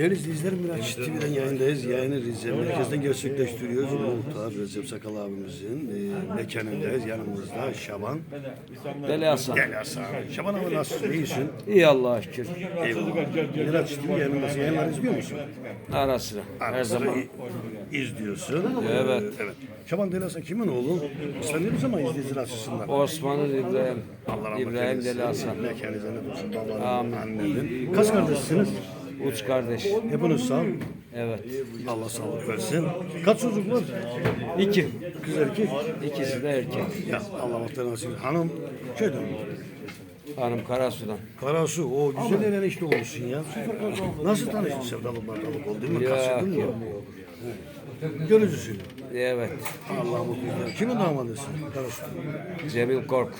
Değerli izleyicilerim Miraç TV'den yayındayız. Yayını Rize merkezden gerçekleştiriyoruz. Muhtar Recep Sakal abimizin e, mekanındayız. Yanımızda Şaban. Deli Hasan. Gel Hasan. Şaban abi nasılsın? İyisin. İyi Allah'a şükür. Eyvallah. Miraç TV yayınındasın. Yayınları izliyor musun? Ara sıra. Her zaman. izliyorsun. Evet. Ee, evet. Şaban Deli Hasan kimin oğlu? İstemiyoruz ama izleyiciler açısından. Osmanlı İbrahim. Allah rahmet İbrahim eylesin. Deli Hasan. Mekanı cennet olsun. Babanın, Amin. annenin. Kaç kardeşsiniz? Uç kardeş. Hepiniz sağ. Evet. Allah sağlık versin. Kaç çocuk var? İki. Kız erkek. İkisi de erkek. Ya Allah muhtemelen nasip. Hanım köyden mi? Hanım Karasu'dan. Karasu. O güzel el enişte olmuşsun ya. Nasıl tanıştın Sevdalı Bardalık oldu değil mi? Yok, Kaçırdın mı? yok. Görücüsün. Evet. Allah mutlu etsin. Kimin damadısın? Karasu. Cemil Kork.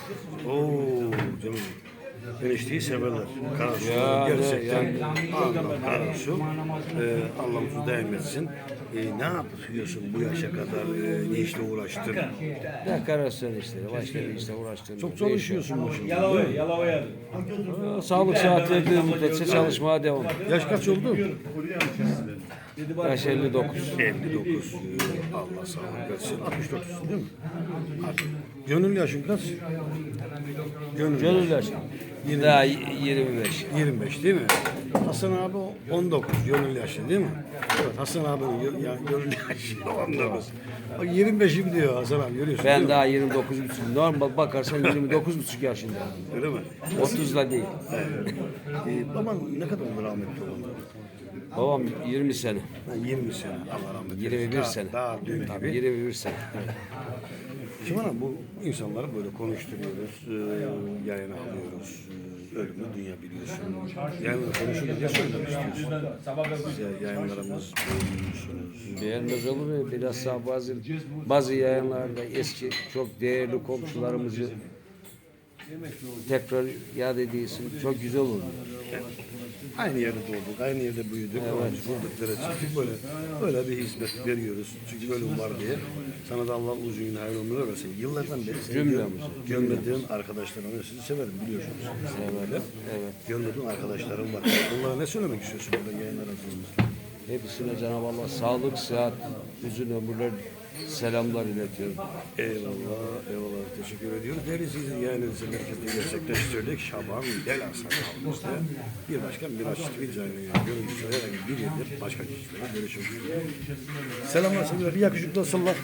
Oo Cemil enişteyi severler. Karasu gerçekten Allah Karasu e, Allah uzun. E, ne yapıyorsun bu yaşa kadar e, ne işle uğraştın? Ne Karasu enişteleri başka bir işle uğraştın. Çok çalışıyorsun bu şimdi. Yalavaya, yalavaya. Sağlık saati edildiği müddetçe çalışmaya devam. Yaş kaç oldu? Yaş 59. 59. Allah sağlık versin. 69 değil mi? Gönül yaşın kaç? Gönül, Gönül yaşın. yaşın. 20, Daha 25. 25 değil mi? Hasan abi 19, gönül yaşı değil mi? Evet, Hasan abinin gö- ya- gönül yaşı 19. Bak 25'im diyor Hasan abi, görüyorsun Ben mi? daha 29 buçuk. Normal bakarsan 29 buçuk yaşındayım. Öyle mi? 30'la değil. Ee, baban ne kadar oldu rahmetli oldu? Babam 20 sene. Ha, 20 sene, Allah rahmet eylesin. 21 Daha- sene. Daha dün tabii. 21 sene. Şimdi bana bu insanları böyle konuşturuyoruz, e, yayına alıyoruz. Ölümü dünya biliyorsun. Yayınla konuşunca ne söylemek istiyorsun? Size yayınlarımız beğeniyorsunuz. Beğenmez olur? Biraz daha bazı, bazı yayınlarda eski çok değerli komşularımızı tekrar yad ediyorsun. Çok güzel olur. Aynı yerde doğduk, aynı yerde büyüdük. Evet. Bulduklara çıktık böyle, böyle bir hizmet veriyoruz. Çünkü ölüm var diye. Sana da Allah uzun gün hayırlı ömürler versin. Yıllardan beri seni Cümlemize. gönderdiğim arkadaşlarım. Sizi severim biliyorsunuz. Evet. Evet. Gönderdiğim arkadaşlarım var. Onlara ne söylemek istiyorsun burada yayınlar arasında? Hepsine Cenab-ı Allah sağlık, sıhhat, uzun ömürler, selamlar iletiyorum. Eyvallah, eyvallah. Teşekkür ediyoruz. İzleyiciler, yayınınızı merkezde gerçekleştirdik. Şaban Delasan abimizle bir başkan bir açık bir yayınlıyor. Görüntüsü herhangi bir yerdir. Başka kişilerle görüşmek üzere. Selamlar sevgiler. Bir yakışıklı olsunlar.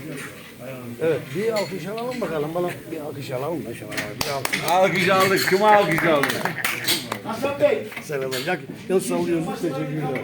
Evet, bir alkış alalım bakalım. Bana bir alkış alalım da Şaban abi. Bir alkış. Alkış aldık, kime alkış aldık? Selamlar. Yak, yıl sallıyoruz. Teşekkürler.